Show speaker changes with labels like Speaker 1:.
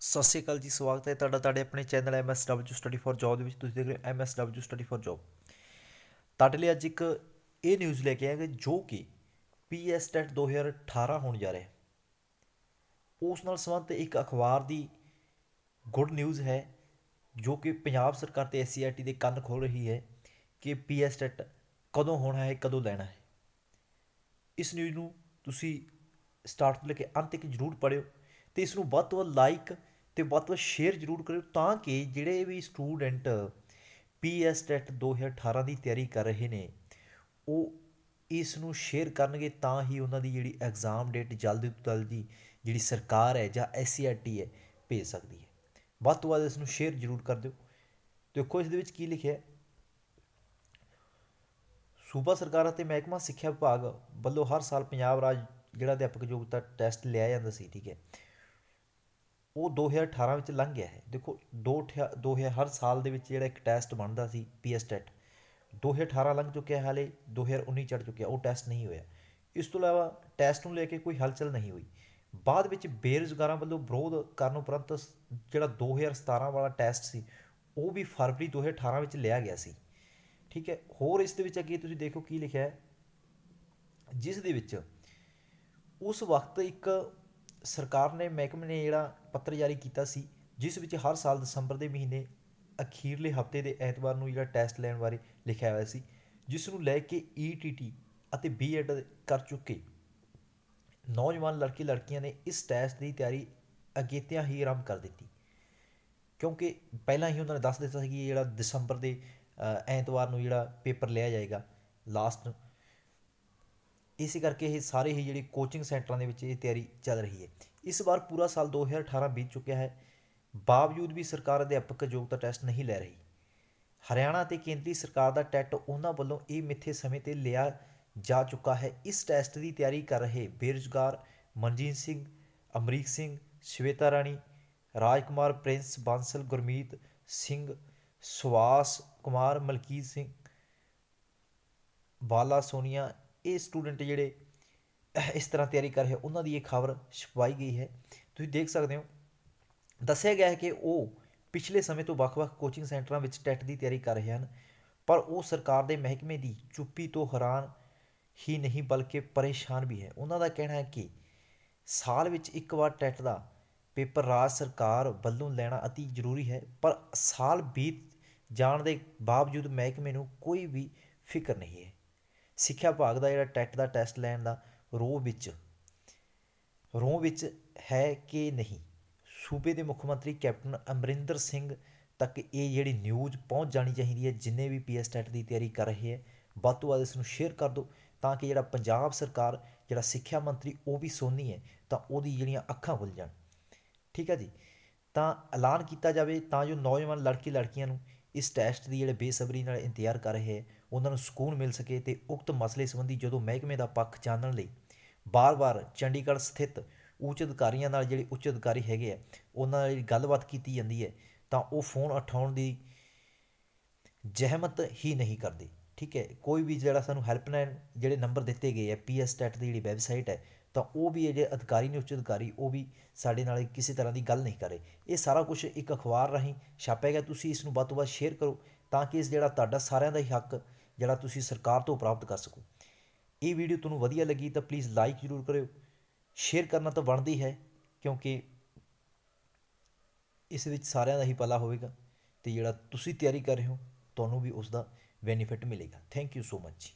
Speaker 1: ਸਤਿ ਸ਼੍ਰੀ ਅਕਾਲ ਜੀ, ਸਵਾਗਤ ਹੈ ਤੁਹਾਡਾ, ਤੁਹਾਡੇ ਆਪਣੇ channel MSW study for job ਦੇ ਵਿੱਚ। ਤੁਸੀਂ ਦੇਖ ਰਹੇ ਹੋ MSW ਸਟੱਡੀ ਫॉर ਜੌਬ ਤੁਹਾਡੇ ਲਈ ਅੱਜ ਇੱਕ ਇਹ ਨਿਊਜ਼ ਲੈ ਕੇ ਆਏ ਕਿ ਜੋ ਕਿ ਪੀਐਸ ਟੈਟ 2018 ਹੋਣ ਜਾ ਰਿਹਾ ਉਸ ਨਾਲ ਸੰਬੰਧਿਤ ਇੱਕ ਅਖਬਾਰ ਦੀ ਗੁੱਡ ਨਿਊਜ਼ ਹੈ, ਜੋ ਕਿ ਪੰਜਾਬ ਸਰਕਾਰ ਤੇ ਐਸਸੀਆਰਟੀ ਦੇ ਕੰਨ ਖੋਲ ਰਹੀ ਹੈ ਕਿ ਪੀਐਸ ਟੈਟ ਕਦੋਂ ਹੋਣਾ ਹੈ, ਕਦੋਂ ਲੈਣਾ ਹੈ। ਇਸ ਨਿਊਜ਼ ਨੂੰ ਤੁਸੀਂ ਸਟਾਰਟ ਤੋਂ ਲੈ ਕੇ ਅੰਤ ਤੱਕ ਜਰੂਰ ਪੜਿਓ ਤੇ ਇਸ ਨੂੰ ਵੱਧ ਤੋਂ ਵੱਧ ਲਾਈਕ ਤੇ ਵੱਧ ਤੋਂ ਵੱਧ ਸ਼ੇਅਰ ਜ਼ਰੂਰ ਕਰਿਓ ਤਾਂ ਕਿ ਜਿਹੜੇ ਵੀ ਸਟੂਡੈਂਟ ਪੀਐਸ ਟੈਟ 2018 ਦੀ ਤਿਆਰੀ ਕਰ ਰਹੇ ਨੇ, ਉਹ ਇਸ ਨੂੰ ਸ਼ੇਅਰ ਕਰਨਗੇ ਤਾਂ ਹੀ ਉਹਨਾਂ ਦੀ ਜਿਹੜੀ ਐਗਜ਼ਾਮ ਡੇਟ ਜਲਦੀ ਤੋਂ ਜਲਦੀ ਜਿਹੜੀ ਸਰਕਾਰ ਹੈ ਜਾਂ ਐਸਸੀਆਰਟੀ ਹੈ ਭੇਜ ਸਕਦੀ ਹੈ। ਵੱਧ ਤੋਂ ਵੱਧ ਇਸ ਨੂੰ ਸ਼ੇਅਰ ਜ਼ਰੂਰ ਕਰ ਦਿਓ। ਦੇਖੋ ਇਸ ਦੇ ਵਿੱਚ ਕੀ ਲਿਖਿਆ ਹੈ। ਸੂਬਾ ਸਰਕਾਰ ਅਤੇ ਮਹਿਕਮਾ ਸਿੱਖਿਆ ਵਿਭਾਗ ਵੱਲੋਂ ਹਰ ਸਾਲ ਪੰਜਾਬ ਰਾਜ ਜਿਹੜਾ ਅਧਿਆਪਕ ਯੋਗਤਾ ਟੈਸਟ ਲਿਆ ਜਾਂਦਾ ਸੀ, ਠੀਕ ਹੈ। ਉਹ 2018 ਵਿੱਚ ਲੰਘ ਗਿਆ ਹੈ। ਦੇਖੋ 2000 ਹਰ ਸਾਲ ਦੇ ਵਿੱਚ ਜਿਹੜਾ ਇੱਕ ਟੈਸਟ ਬਣਦਾ ਸੀ ਪੀਐਸ ਟੈਟ 2018 ਲੰਘ ਚੁੱਕਿਆ ਹਾਲੇ 2019 ਚੜ ਚੁੱਕਿਆ, ਉਹ ਟੈਸਟ ਨਹੀਂ ਹੋਇਆ। ਇਸ ਤੋਂ ਇਲਾਵਾ ਟੈਸਟ ਨੂੰ ਲੈ ਕੇ ਕੋਈ ਹਲਚਲ ਨਹੀਂ ਹੋਈ। ਬਾਅਦ ਵਿੱਚ ਬੇਰੁਜ਼ਗਾਰਾਂ ਵੱਲੋਂ ਵਿਰੋਧ ਕਰਨ ਉਪਰੰਤ ਜਿਹੜਾ 2017 ਵਾਲਾ ਟੈਸਟ ਸੀ, ਉਹ ਵੀ ਫਰਵਰੀ 2018 ਵਿੱਚ ਲਿਆ ਗਿਆ ਸੀ। ਠੀਕ ਹੈ, ਹੋਰ ਇਸ ਦੇ ਵਿੱਚ ਅੱਗੇ ਤੁਸੀਂ ਦੇਖੋ ਕੀ ਲਿਖਿਆ ਹੈ। ਜਿਸ ਦੇ ਵਿੱਚ ਉਸ ਵਕਤ ਇੱਕ ਸਰਕਾਰ ਨੇ ਮਹਿਕਮੇ ਨੇ ਜਿਹੜਾ ਪੱਤਰ ਜਾਰੀ ਕੀਤਾ ਸੀ, ਜਿਸ ਵਿੱਚ ਹਰ ਸਾਲ ਦਸੰਬਰ ਦੇ ਮਹੀਨੇ ਅਖੀਰਲੇ ਹਫ਼ਤੇ ਦੇ ਐਤਵਾਰ ਨੂੰ ਜਿਹੜਾ ਟੈਸਟ ਲੈਣ ਬਾਰੇ ਲਿਖਿਆ ਹੋਇਆ ਸੀ, ਜਿਸ ਨੂੰ ਲੈ ਕੇ ਈਟੀਟੀ ਅਤੇ ਬੀਐਡ ਕਰ ਚੁੱਕੇ। ਨੌਜਵਾਨ ਲੜਕੇ ਲੜਕੀਆਂ ਨੇ ਇਸ ਟੈਸਟ ਦੀ ਤਿਆਰੀ ਅਗੇਤਿਆਂ ਹੀ ਆਰੰਭ ਕਰ ਦਿੱਤੀ। ਕਿਉਂਕਿ ਪਹਿਲਾਂ ਹੀ ਉਹਨਾਂ ਨੇ ਦੱਸ ਦਿੱਤਾ ਸੀ ਕਿ ਜਿਹੜਾ ਦਸੰਬਰ ਦੇ ਐਤਵਾਰ ਨੂੰ ਜਿਹੜਾ ਪੇਪਰ ਲਿਆ ਜਾਏਗਾ, ਲਾਸਟ ਇਸੇ ਕਰਕੇ ਇਹ ਸਾਰੇ ਹੀ ਜਿਹੜੇ ਕੋਚਿੰਗ ਸੈਂਟਰਾਂ ਦੇ ਵਿੱਚ ਇਹ ਤਿਆਰੀ ਚੱਲ ਰਹੀ ਹੈ। ਇਸ ਵਾਰ ਪੂਰਾ ਸਾਲ 2018 ਬੀਤ ਚੁੱਕਿਆ ਹੈ। ਬਾਵਜੂਦ ਵੀ ਸਰਕਾਰ ਅਧਿਆਪਕ ਯੋਗਤਾ ਟੈਸਟ ਨਹੀਂ ਲੈ ਰਹੀ, ਹਰਿਆਣਾ ਤੇ ਕੇਂਦਰੀ ਸਰਕਾਰ ਦਾ ਟੈਟ ਉਹਨਾਂ ਵੱਲੋਂ ਇਹ ਮਿੱਥੇ ਸਮੇਂ ਤੇ ਲਿਆ ਜਾ ਚੁੱਕਾ ਹੈ। ਇਸ ਟੈਸਟ ਦੀ ਤਿਆਰੀ ਕਰ ਰਹੇ ਬੇਰੁਜ਼ਗਾਰ ਮਨਜੀਤ ਸਿੰਘ, ਅਮਰੀਕ ਸਿੰਘ, ਸ਼ਵੇਤਾ ਰਾਣੀ, ਰਾਜਕੁਮਾਰ, ਪ੍ਰਿੰਸ ਬਾਂਸਲ, ਗੁਰਮੀਤ ਸਿੰਘ ਸੁਵਾਸ ਕੁਮਾਰ, ਮਲਕੀਤ ਸਿੰਘ, ਬਾਲਾ ਸੋਨੀਆ ਇਹ ਸਟੂਡੈਂਟ ਜਿਹੜੇ ਇਸ ਤਰ੍ਹਾਂ ਤਿਆਰੀ ਕਰ ਰਹੇ ਉਹਨਾਂ ਦੀ ਇਹ ਖਬਰ ਛਪਾਈ ਗਈ ਹੈ। ਤੁਸੀਂ ਦੇਖ ਸਕਦੇ ਹੋ, ਦੱਸਿਆ ਗਿਆ ਹੈ ਕਿ ਉਹ ਪਿਛਲੇ ਸਮੇਂ ਤੋਂ ਵੱਖ-ਵੱਖ ਕੋਚਿੰਗ ਸੈਂਟਰਾਂ ਵਿੱਚ ਟੈਟ ਦੀ ਤਿਆਰੀ ਕਰ ਰਹੇ ਹਨ, ਪਰ ਉਹ ਸਰਕਾਰ ਦੇ ਮਹਿਕਮੇ ਦੀ ਚੁੱਪੀ ਤੋਂ ਹੈਰਾਨ ਹੀ ਨਹੀਂ, ਬਲਕਿ ਪਰੇਸ਼ਾਨ ਵੀ ਹੈ। ਉਹਨਾਂ ਦਾ ਕਹਿਣਾ ਹੈ ਕਿ ਸਾਲ ਵਿੱਚ ਇੱਕ ਵਾਰ ਟੈਟ ਦਾ ਪੇਪਰ ਰਾਜ ਸਰਕਾਰ ਵੱਲੋਂ ਲੈਣਾ ਅਤੀ ਜ਼ਰੂਰੀ ਹੈ, ਪਰ ਸਾਲ ਬੀਤ ਜਾਣ ਦੇ ਬਾਵਜੂਦ ਮਹਿਕਮੇ ਨੂੰ ਕੋਈ ਵੀ ਫਿਕਰ ਨਹੀਂ ਹੈ। ਸਿੱਖਿਆ ਵਿਭਾਗ ਦਾ ਜਿਹੜਾ ਟੈਟ ਦਾ ਟੈਸਟ ਲੈਣ ਦਾ, ਰੋਹ ਵਿੱਚ ਰੋਹ ਵਿੱਚ ਹੈ ਕਿ ਨਹੀਂ? ਸੂਬੇ ਦੇ ਮੁੱਖ ਮੰਤਰੀ ਕੈਪਟਨ ਅਮਰਿੰਦਰ ਸਿੰਘ ਤੱਕ ਇਹ ਜਿਹੜੀ ਨਿਊਜ਼ ਪਹੁੰਚ ਜਾਣੀ ਚਾਹੀਦੀ ਹੈ, ਜਿੰਨੇ ਵੀ ਪੀਐਸ ਟੈਟ ਦੀ ਤਿਆਰੀ ਕਰ ਰਹੇ ਹੈ, ਵੱਧ ਤੋਂ ਵੱਧ ਇਸ ਨੂੰ ਸ਼ੇਅਰ ਕਰ ਦਿਓ ਤਾਂ ਕਿ ਜਿਹੜਾ ਪੰਜਾਬ ਸਰਕਾਰ, ਜਿਹੜਾ ਸਿੱਖਿਆ ਮੰਤਰੀ, ਉਹ ਵੀ ਸੋਨੀ ਹੈ, ਤਾਂ ਉਹਦੀ ਜਿਹੜੀਆਂ ਅੱਖਾਂ ਖੁੱਲ ਜਾਣ। ਠੀਕ ਹੈ ਜੀ? ਤਾਂ ਐਲਾਨ ਕੀਤਾ ਜਾਵੇ ਤਾਂ ਜੋ ਨੌਜਵਾਨ ਲੜਕੀ ਲੜਕੀਆਂ ਨੂੰ ਇਸ ਟੈਸਟ ਦੀ ਜਿਹੜੇ ਬੇਸਬਰੀ ਨਾਲ ਇੰਤਜ਼ਾਰ ਕਰ ਰਹੇ ਹੈ ਉਹਨਾਂ ਨੂੰ ਸਕੂਨ ਮਿਲ ਸਕੇ ਤੇ ਉਕਤ ਮਸਲੇ ਸੰਬੰਧੀ ਜਦੋਂ ਮਹਿਕਮੇ ਦਾ ਪੱਖ ਜਾਣਨ ਲਈ ਬਾਰ-ਬਾਰ ਚੰਡੀਗੜ੍ਹ ਸਥਿਤ ਉੱਚ ਅਧਿਕਾਰੀਆਂ ਨਾਲ ਜਿਹੜੇ ਉੱਚ ਅਧਿਕਾਰੀ ਹੈਗੇ ਆ, ਉਹਨਾਂ ਨਾਲ ਗੱਲਬਾਤ ਕੀਤੀ ਜਾਂਦੀ ਹੈ, ਤਾਂ ਉਹ ਫੋਨ ਉਠਾਉਣ ਦੀ ਜ਼ਹਿਮਤ ਹੀ ਨਹੀਂ ਕਰਦੇ। ਠੀਕ ਹੈ, ਕੋਈ ਵੀ ਜਿਹੜਾ ਸਾਨੂੰ ਹੈਲਪਲਾਈਨ ਜਿਹੜੇ ਨੰਬਰ ਦਿੱਤੇ ਗਏ ਆ ਪੀਐਸ ਟੈਟ ਦੀ ਜਿਹੜੀ ਵੈਬਸਾਈਟ ਹੈ ਤਾਂ ਉਹ ਵੀ ਜਿਹੜੇ ਅਧਿਕਾਰੀ ਨੇ, ਉੱਚ ਅਧਿਕਾਰੀ, ਉਹ ਵੀ ਸਾਡੇ ਨਾਲ ਕਿਸੇ ਤਰ੍ਹਾਂ ਦੀ ਗੱਲ ਨਹੀਂ ਕਰੇ। ਇਹ ਸਾਰਾ ਕੁਝ ਇੱਕ ਅਖਬਾਰ ਰਾਹੀਂ ਛਾਪਿਆ ਗਿਆ। ਤੁਸੀਂ ਇਸ ਨੂੰ ਵੱਧ ਤੋਂ ਵੱਧ ਸ਼ੇਅਰ ਕਰੋ ਤਾਂ ਕਿ ਇਸ ਜਿਹੜਾ ਤੁਹਾਡਾ ਸਾਰਿਆਂ ਦਾ ਹੀ ਹੱਕ ਜਿਹੜਾ ਤੁਸੀਂ ਸਰਕਾਰ ਤੋਂ ਪ੍ਰਾਪਤ ਕਰ ਸਕੋ। ਇਹ ਵੀਡੀਓ ਤੁਹਾਨੂੰ ਵਧੀਆ ਲੱਗੀ ਤਾਂ ਪਲੀਜ਼ ਲਾਈਕ ਜ਼ਰੂਰ ਕਰਿਓ। ਸ਼ੇਅਰ ਕਰਨਾ ਤਾਂ ਬਣਦੀ ਹੈ ਕਿਉਂਕਿ ਇਸ ਵਿੱਚ ਸਾਰਿਆਂ ਦਾ ਹੀ ਭਲਾ ਹੋਵੇਗਾ ਤੇ ਜਿਹੜਾ ਤੁਸੀਂ ਤਿਆਰੀ ਕਰ ਰਹੇ ਹੋ, ਤੁਹਾਨੂੰ ਵੀ ਉਸ ਦਾ ਬੈਨੀਫਿਟ ਮਿਲੇਗਾ ਥੈਂਕ ਯੂ ਸੋ ਮੱਚ